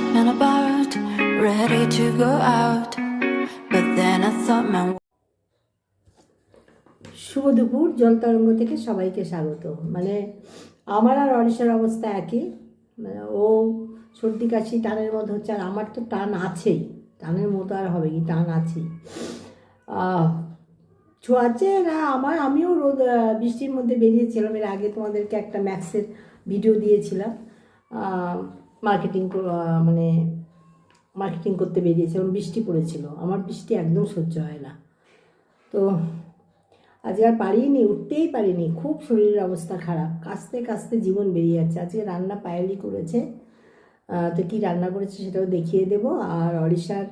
up and about, ready to go out. But then I thought, man, শুভ দুপুর জল তরঙ্গ থেকে সবাইকে স্বাগত। মানে আমার আর অনিশার অবস্থা একই। মানে ও সর্দি কাশি টানের মধ্যে হচ্ছে আর আমার তো টান আছেই। টানের মতো আর হবে কি টান আছেই। আহ, ছোঁয়াচে না আমার আমিও রোদ বৃষ্টির মধ্যে বেরিয়েছিলাম। এর আগে তোমাদেরকে একটা ম্যাক্সের ভিডিও দিয়েছিলাম। মার্কেটিং মানে মার্কেটিং করতে বেরিয়েছিলাম বৃষ্টি পড়েছিল। আমার বৃষ্টি একদম সহ্য হয় না। তো আজকে আর পারিনি, উঠতেই পারিনি। খুব শরীরের অবস্থা খারাপ। কাস্তে কাস্তে জীবন বেরিয়ে যাচ্ছে। আজকে রান্না পায়েলি করেছে। তো কি রান্না করেছে সেটাও দেখিয়ে দেব। আর অরিশার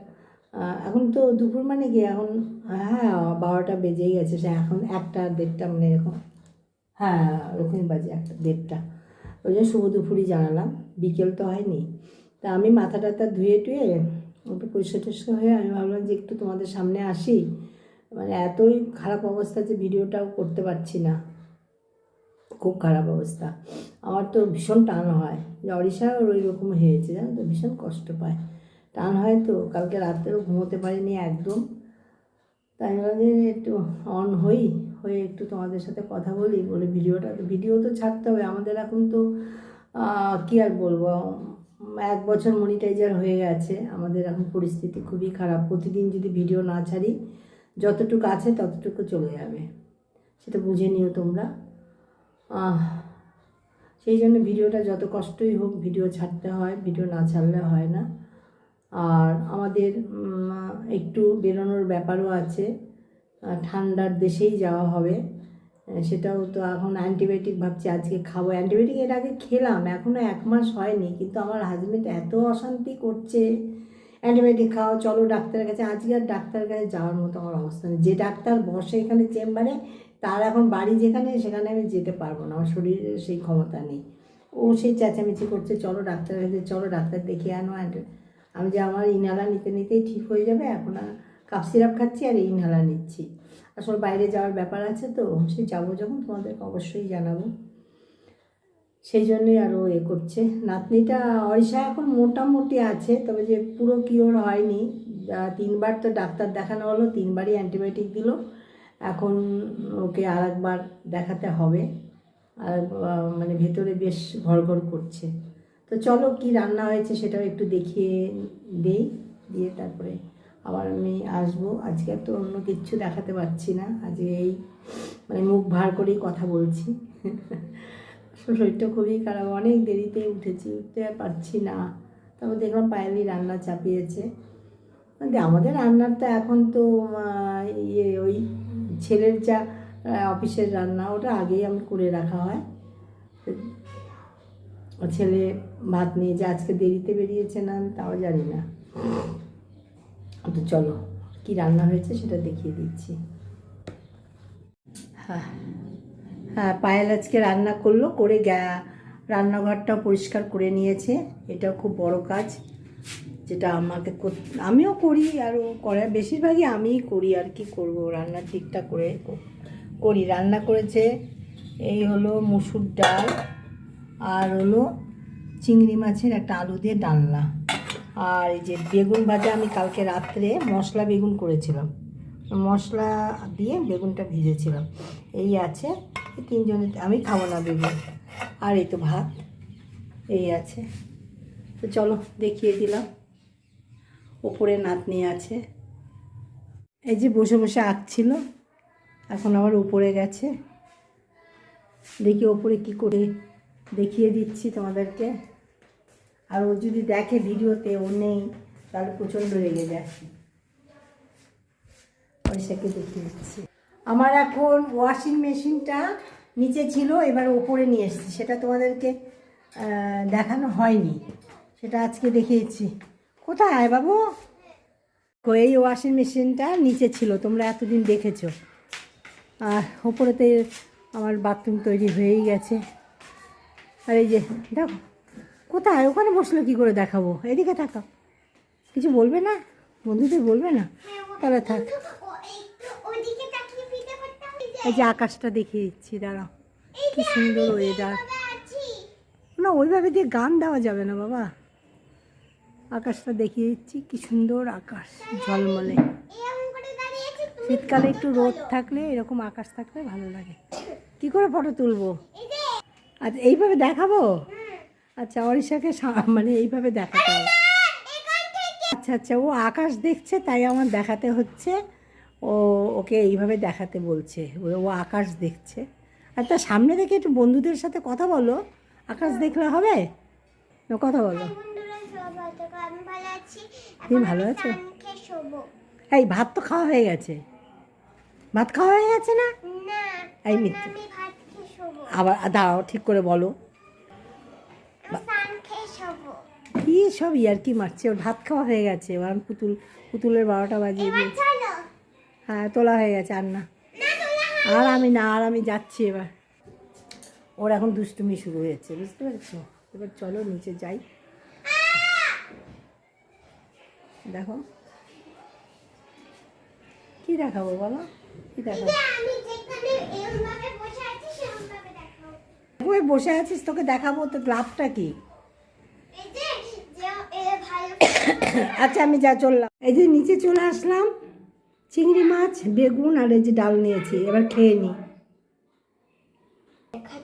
এখন তো দুপুর মানে কি? এখন হ্যাঁ বারোটা বেজেই গেছে। সে এখন একটা দেড়টা মানে এরকম। হ্যাঁ ওরকমই বাজে একটা দেড়টা। ওই জন্য শুভ জানালাম বিকেল তো হয়নি। তা আমি মাথা টাথা ধুয়ে টুয়ে একটু পরিষ্কার টরিষ্কার হয়ে আমি ভাবলাম যে একটু তোমাদের সামনে আসি। মানে এতই খারাপ অবস্থা যে ভিডিওটাও করতে পারছি না। খুব খারাপ অবস্থা। আমার তো ভীষণ টান হয়। অরিশা ওই রকম হয়েছে, জানো তো? ভীষণ কষ্ট পায়। টান হয় তো, কালকে রাত্রেও ঘুমোতে পারিনি একদম। তাই আমি যে একটু অন হই, হয়ে একটু তোমাদের সাথে কথা বলি, বলে ভিডিওটা তো ভিডিও তো ছাড়তে হবে। আমাদের এখন তো কি আর বলব, এক বছর মনিটাইজার হয়ে গেছে। আমাদের এখন পরিস্থিতি খুবই খারাপ। প্রতিদিন যদি ভিডিও না ছাড়ি, যতটুকু আছে ততটুকু চলে যাবে। সেটা বুঝে নিও তোমরা। সেই জন্য ভিডিওটা যত কষ্টই হোক, ভিডিও ছাড়তে হয়, ভিডিও না ছাড়লে হয় না। আর আমাদের একটু বেরোনোর ব্যাপারও আছে। ঠান্ডার দেশেই যাওয়া হবে। সেটাও তো এখন অ্যান্টিবায়োটিক ভাবছি, আজকে খাব। অ্যান্টিবায়োটিক এর আগে খেলাম এখনও এক মাস হয়নি, কিন্তু আমার হাজবেন্ড এত অশান্তি করছে। অ্যান্টিবায়োটিক খাও, চলো ডাক্তারের কাছে। আজকে আর ডাক্তারের কাছে যাওয়ার মতো আমার অবস্থা নেই। যে ডাক্তার বসে এখানে চেম্বারে, তার এখন বাড়ি যেখানে, সেখানে আমি যেতে পারব না। আমার শরীরে সেই ক্ষমতা নেই। ও সেই চেঁচামেচি করছে, চলো ডাক্তারের কাছে, চলো ডাক্তার দেখিয়ে আনো। অ্যান্টি আমি যে আমার ইনহালার নিতে নিতেই ঠিক হয়ে যাবে, এখন আর কাপ সিরাপ খাচ্ছি আর ইনহালার নিচ্ছি। আসলে বাইরে যাওয়ার ব্যাপার আছে তো, সে যাব যখন তোমাদেরকে অবশ্যই জানাব। সেই জন্যই আরও এ করছে। নাতনিটা অরিষা এখন মোটামুটি আছে, তবে যে পুরো কিওর হয়নি। তিনবার তো ডাক্তার দেখানো হলো, তিনবারই অ্যান্টিবায়োটিক দিল। এখন ওকে আর একবার দেখাতে হবে। আর মানে ভেতরে বেশ ঘর করছে। তো চলো কি রান্না হয়েছে সেটাও একটু দেখিয়ে দেই, দিয়ে তারপরে আবার আমি আসব। আজকে তো অন্য কিচ্ছু দেখাতে পারছি না। আজকে এই মানে মুখ ভার করেই কথা বলছি। শরীরটা খুবই খারাপ, অনেক দেরিতে উঠেছি, উঠতে আর পারছি না। তারপর দেখলাম পায়েলি রান্না চাপিয়েছে। মানে আমাদের রান্নার তো এখন তো ইয়ে ওই ছেলের যা অফিসের রান্না, ওটা আগেই আমি করে রাখা হয়। ও ছেলে ভাত নিয়ে যে আজকে দেরিতে বেরিয়েছে না, তাও জানি না। তো চলো, কি রান্না হয়েছে সেটা দেখিয়ে দিচ্ছি। হ্যাঁ হ্যাঁ পায়েল আজকে রান্না করল, করে গ্যা রান্নাঘরটাও পরিষ্কার করে নিয়েছে। এটাও খুব বড় কাজ, যেটা আমাকে আমিও করি আর ও করে, বেশিরভাগই আমিই করি আর কি করব, রান্না ঠিকঠাক করে করি। রান্না করেছে এই হলো মুসুর ডাল আর হলো চিংড়ি মাছের একটা আলু দিয়ে ডালনা। আর এই যে বেগুন ভাজা আমি কালকে রাত্রে মশলা বেগুন করেছিলাম। মশলা দিয়ে বেগুনটা ভেজেছিলাম। এই আছে, এই তিনজনের আমি খাব না বেগুন। আর এই তো ভাত, এই আছে। তো চলো, দেখিয়ে দিলাম। ওপরে নাতনি আছে। এই যে বসে বসে আঁকছিল এখন আবার উপরে গেছে। দেখি ওপরে কি করে দেখিয়ে দিচ্ছি তোমাদেরকে। আর ও যদি দেখে ভিডিওতে, ও নেই, তাহলে প্রচণ্ড রেগে যায়। পয়সাকে দেখিয়ে দিচ্ছি। আমার এখন ওয়াশিং মেশিনটা নিচে ছিল, এবার ওপরে নিয়ে এসেছি। সেটা তোমাদেরকে দেখানো হয়নি। সেটা আজকে দেখিয়েছি। কোথায় বাবু? এই ওয়াশিং মেশিনটা নিচে ছিল, তোমরা এতদিন দেখেছ। আর ওপরেতে আমার বাথরুম তৈরি হয়েই গেছে। আর এই যে, দেখো, কোথায়? ওখানে বসল কি করে দেখাবো? এদিকে থাকা। কিছু বলবে না? বন্ধুদের বলবে না? তাহলে থাক। এই যে আকাশটা দেখিয়ে দিচ্ছি, দাঁড়াও। কি সুন্দর ওয়েদার না, ওইভাবে দিয়ে গান দেওয়া যাবে না, বাবা। আকাশটা দেখিয়ে দিচ্ছি, কি সুন্দর আকাশ, ঝলমলে। শীতকালে একটু রোদ থাকলে, এরকম আকাশ থাকলে ভালো লাগে। কি করে ফটো তুলবো? আচ্ছা এইভাবে দেখাবো? আচ্ছা অরিশাকে মানে এইভাবে দেখাতে হবে। আচ্ছা আচ্ছা ও আকাশ দেখছে তাই আমার দেখাতে হচ্ছে। ও ওকে এইভাবে দেখাতে বলছে ও- আকাশ দেখছে। আর তার সামনে থেকে একটু বন্ধুদের সাথে কথা বলো। আকাশ দেখলে হবে? কথা বলো। তুমি ভালো আছো? এই ভাত তো খাওয়া হয়ে গেছে। ভাত খাওয়া হয়ে গেছে না? এই মিথ্যে। আবার দাঁড়াও ঠিক করে বলো। কি সব ইয়ার কি মারছে? ওর ভাত খাওয়া হয়ে গেছে। এবার পুতুল পুতুলের বারোটা বাজিয়ে দিয়েছি। হ্যাঁ তোলা হয়ে গেছে আর না। না আর আমি না আর আমি যাচ্ছি এবার। ওর এখন দুষ্টুমি শুরু হয়েছে বুঝতে পেরেছ? এবার চলো নিচে যাই। দেখো। কি দেখাবো বলো? কি দেখাবো আমি যেখানে এরকম ভাবে বসে আছি সেরকম ভাবে দেখো ওই বসে আছিস তোকে দেখাবো তো লাভটা কি? আচ্ছা আমি যা চললাম। এই যে নিচে চলে আসলাম চিংড়ি মাছ বেগুন আর এই যে ডাল নিয়েছি এবার খেয়ে নি।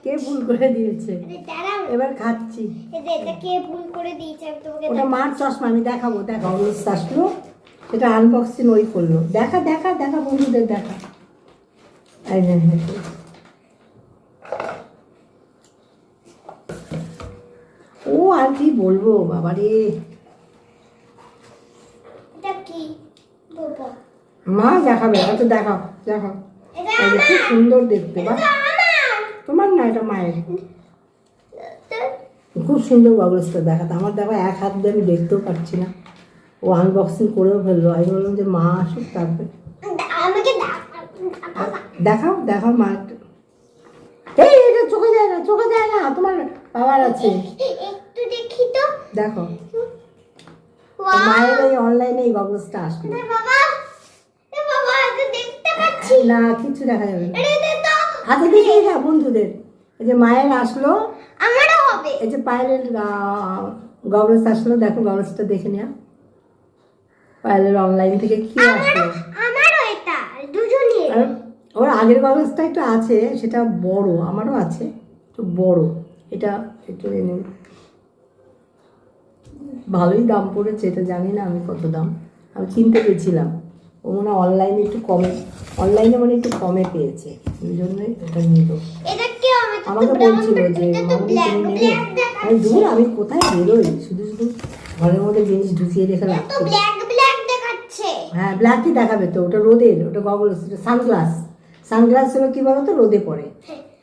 কে ভুল করে দিয়েছে? এবার খাচ্ছি। এই যে কে ভুল করে দিয়েছে ওটা মার চশমা আমি দেখাবো দেখা আসলো। আনবক্সিং ওই করল। দেখা দেখা দেখা বন্ধুদের দেখা এই যে। ও আর কি বলব কি? বলব। মা দেখাবে হয়তো দেখাও দেখাও। খুব সুন্দর দেখতে বা। তোমার না এটা মায়ের? খুব সুন্দর গগলসটা দেখাতে আমার দেখো এক হাত দিয়ে আমি দেখতেও পারছি না। ও আনবক্সিং করেও ফেলল আমি বললাম যে মা আসুক তারপরে। দেখাও দেখাও মা এই এটা চোখে যায় না চোখে যায় না তোমার বাবার আছে। দেখো। মায়ের এই অনলাইনে এই গগলসটা দেখতে পাচ্ছি। না কিছু দেখা যাবে না। হাতে দেখেই না বন্ধুদের। এই যে মায়ের আসলো। আমারও হবে। এই যে পায়েলের গগলস আসলো। দেখো গগলসটা দেখে নেওয়া পায়েলের অনলাইন থেকে কি আসলো? আমারও এটা দুজনের আর ওর আগের গগলসটা একটু আছে সেটা বড় আমারও আছে একটু বড়। এটা একটু এনে ভালোই দাম পড়েছে এটা জানি না আমি কত দাম। আমি কিনতে গেছিলাম। ও মনে হয় অনলাইনে একটু কমে অনলাইনে মানে একটু কমে পেয়েছে। ওই জন্যই এটা নিল। আমাকে বলছিল যে এটা মামনি তুমি নেবে আমি দূর আমি কোথায় বেরোই? শুধু শুধু ঘরের মধ্যে জিনিস ঢুকিয়ে রেখে দেখাচ্ছে। হ্যাঁ ব্ল্যাকই দেখাবে তো ওটা রোদের ওটা গগলস ওটা সানগ্লাস সানগ্লাস হলো কি বলো তো রোদে পড়ে।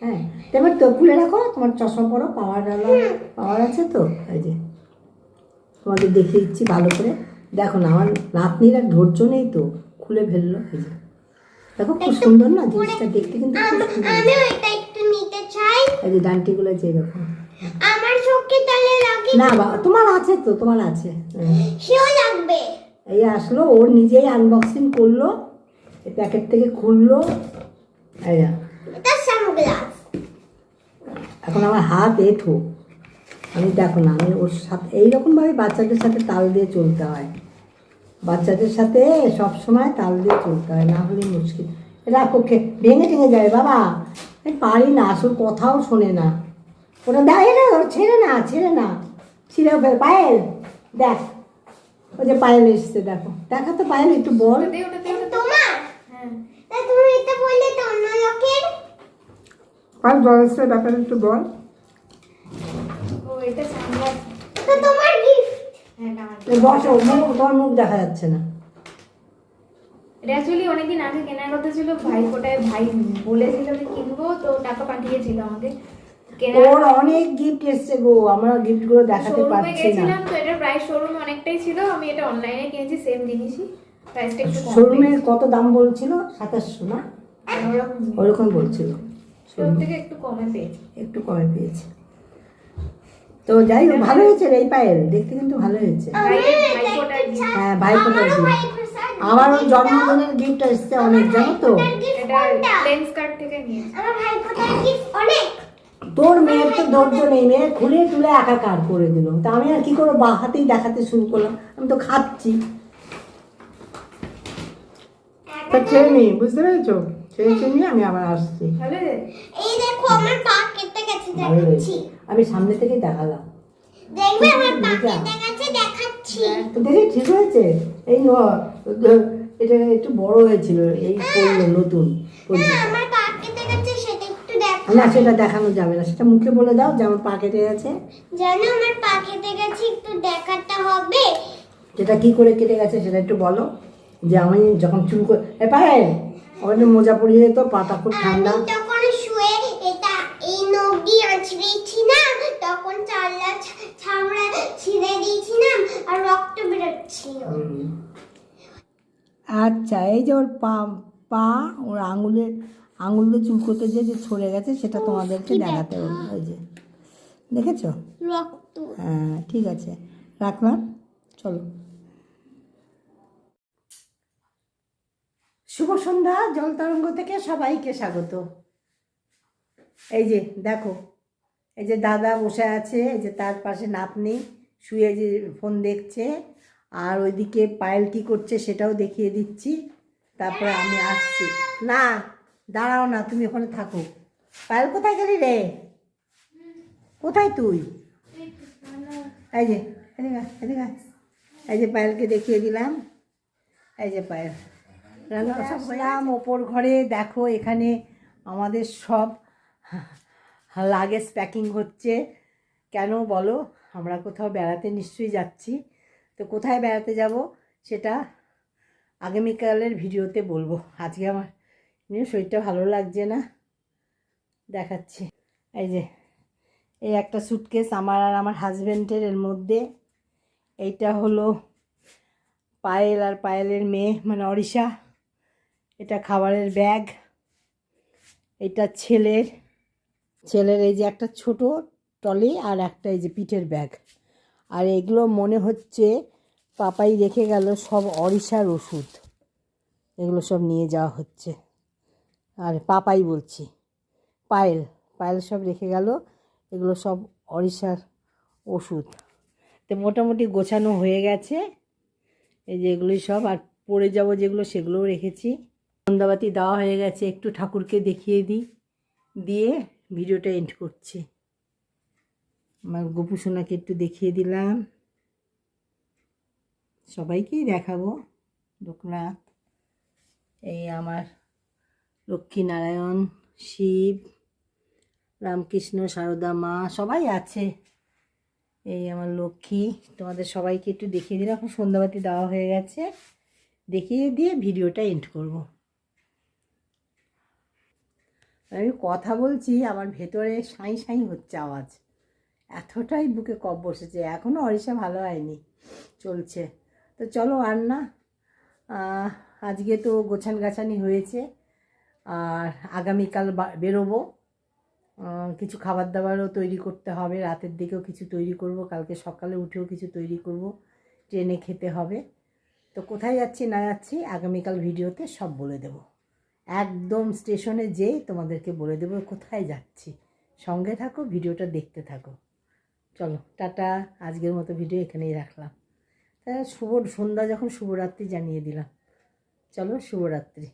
হ্যাঁ। তো এবার তো খুলে রাখো তোমার চশমা পরো পাওয়ার ডালা পাওয়ার আছে তো? এই যে। তোমাদের দেখিয়ে দিচ্ছি ভালো করে। দেখো না আমার নাতনির আর ধৈর্য নেই তো খুলে ফেলল এই যে। দেখো খুব সুন্দর না জিনিসটা দেখতে কিন্তু আম- সুন্দর। আমিও এটা একটু নিতে চাই। এই যে ডান্টিগুলো যে দেখো। আমার চোখে তাহলে লাগে না বাবা তোমার আছে তো তোমার আছে। সেও লাগবে। এই আসলো ওর নিজেই আনবক্সিং করল এই প্যাকেট থেকে খুললো। এই এটা সানগ্লাস। এখন আমার হাত এঠো। আমি দেখো না আমি ওর সাথে এইরকমভাবে বাচ্চাদের সাথে তাল দিয়ে চলতে হয়। বাচ্চাদের সাথে সব সময় তাল দিয়ে চলতে হয় না হলে মুশকিল। রাখো খে ভেঙে টেঙে যায় বাবা। আমি পারি না আসল কথাও শোনে না। ওটা দেয় না ওর ছেড়ে না ছেড়ে না। ছিঁড়েও ফেল পায়েল দেখ। ওই যে পায়েল এসছে দেখো। দেখা তো পায়েল একটু বল। লোকের? পায়েল বয়সের ব্যাপারে একটু বল তো তোমার গিফট এই বসো মুখ তোমার মুখ দেখা যাচ্ছে না। এটা অ্যাকচুয়ালি অনেকদিন আগে কেনার কথা ছিল ভাই কোটায় ভাই বলেছিল যে কিনবো তো টাকা পাঠিয়েছিল আমাকে। ওর অনেক গিফট এসছে গো আমরা গিফটগুলো দেখাতে পারছি না। তো এটার প্রাইস শোরুম অনেকটাই ছিল আমি এটা অনলাইনে কিনেছি সেম জিনিসই। প্রাইসটা একটু কম শোরুমের কত দাম বলছিল? সাতাশশো না। ওরকম ওরকম বলছিল। শোরুম থেকে একটু কমে পেয়েছি। একটু কমে পেয়েছে। তো যাই হোক ভালো হয়েছে রে এই পায়েল দেখতে কিন্তু ভালো হয়েছে। হ্যাঁ ভাই ফোটার গিফট আমার ওর জন্মদিনের গিফট এসছে অনেক জানো তো? তোর মেয়ের তো ধৈর্য নেই মেয়ে খুলে তুলে একাকার করে দিল? তা আমি আর কি করব? বা হাতেই দেখাতে শুরু করলাম। আমি তো খাচ্ছি। তা খেয়ে নি বুঝতে পেরেছ? খেয়ে আমি আবার আসছি। ভালো রে। এই দেখো আমার পা কেটে গেছে ভালো দেখাচ্ছি। হয়েছে। আমি সামনে থেকে দেখালাম। দেখবে আমার পা কেটে গেছে দেখাচ্ছি। তো দেখি ঠিক হয়েছে? এই ন এটা একটু বড় হয়েছিল এই নতুন না আমার পা কেটে গেছে সেটা একটু দেখো না সেটা দেখানো যাবে না সেটা মুখে বলে দাও যে আমার পা কেটে গেছে। জানো আমার পা কেটে গেছে একটু হবে। সেটা কি করে কেটে গেছে সেটা একটু বলো। যে আমি যখন চুল করে এ পায়ে ওখানে মোজা পরিয়ে যেত পাটা খুব ঠান্ডা। তখন শুয়ে এটা এই নদী আঁচড়েছি না তখন চাল্লা ছামড়া ছিঁড়ে দিয়েছিলাম আর রক্ত বেরোচ্ছিল। আচ্ছা এই যে ওর পা পা ওর আঙুলের আঙুলে চুলকোতে যে যে ছড়ে গেছে সেটা তোমাদেরকে দেখাতে হবে ওই যে। দেখেছ? রক্ত। হ্যাঁ ঠিক আছে। রাখলাম চলো। শুভ সন্ধ্যা, জল তরঙ্গ থেকে সবাইকে স্বাগত। এই যে, দেখো, এই যে দাদা বসে আছে, এই যে তার পাশে নাতনি শুয়ে যে ফোন দেখছে, আর ওইদিকে পায়েল কি করছে সেটাও দেখিয়ে দিচ্ছি, তারপরে আমি আসছি। না, দাঁড়াও না, তুমি ওখানে থাকো। পায়েল, কোথায় গেলি রে? কোথায় তুই? এই যে। এই যে পায়েলকে দেখিয়ে দিলাম। এই যে পায়েল। রান্না সব ওপর ঘরে দেখো এখানে আমাদের সব লাগেজ প্যাকিং হচ্ছে। কেন বলো? আমরা কোথাও বেড়াতে নিশ্চয়ই যাচ্ছি। তো কোথায় বেড়াতে যাব সেটা আগামীকালের ভিডিওতে বলব। আজকে আমার শরীরটা ভালো লাগছে না। দেখাচ্ছি। এই যে এই একটা সুটকেস আমার আর আমার হাজব্যান্ডের এর মধ্যে। এইটা হলো পায়েল আর পায়েলের মেয়ে মানে অরিশা। এটা খাবারের ব্যাগ, এটা ছেলের ছেলের এই যে একটা ছোট টলি আর একটা এই যে পিঠের ব্যাগ। আর এগুলো মনে হচ্ছে পাপাই রেখে গেল সব অরিশার ওষুধ। এগুলো সব নিয়ে যাওয়া হচ্ছে। আর পাপাই বলছি, পায়েল পায়েল সব রেখে গেল, এগুলো সব অরিশার ওষুধ। তো মোটামুটি গোছানো হয়ে গেছে। এই যে এগুলোই সব, আর পড়ে যাব যেগুলো সেগুলোও রেখেছি। সন্ধ্যাবাতি দেওয়া হয়ে গেছে, একটু ঠাকুরকে দেখিয়ে দিই। দিয়ে ভিডিওটা এন্ড করছি। আমার গোপু সোনাকে একটু দেখিয়ে দিলাম। সবাইকেই দেখাবো। লোকনাথ, এই আমার লক্ষ্মীনারায়ণ, শিব, রামকৃষ্ণ, সারদা মা, সবাই আছে। এই আমার লক্ষ্মী, তোমাদের সবাইকে একটু দেখিয়ে দিলাম। এখন সন্ধ্যাবাতি দেওয়া হয়ে গেছে। দেখিয়ে দিয়ে ভিডিওটা এন্ড করব। আমি কথা বলছি, আমার ভেতরে সাঁই সাঁই হচ্ছে আওয়াজ। এতটাই বুকে কপ বসেছে এখনও অরিষা ভালো হয়নি, চলছে। তো চলো আর না আজকে তো গোছান গাছানি হয়েছে, আর আগামীকাল বেরোবো। কিছু খাবার দাবারও তৈরি করতে হবে, রাতের দিকেও কিছু তৈরি করব, কালকে সকালে উঠেও কিছু তৈরি করব, ট্রেনে খেতে হবে। তো কোথায় যাচ্ছি, না যাচ্ছি, আগামীকাল ভিডিওতে সব বলে দেব। একদম স্টেশনে যেয়ে তোমাদেরকে বলে দেবো কোথায় যাচ্ছি। সঙ্গে থাকো, ভিডিওটা দেখতে থাকো। চলো, টাটা। আজকের মতো ভিডিও এখানেই রাখলাম। তা শুভ সন্ধ্যা, যখন শুভরাত্রি জানিয়ে দিলাম। চলো, শুভরাত্রি।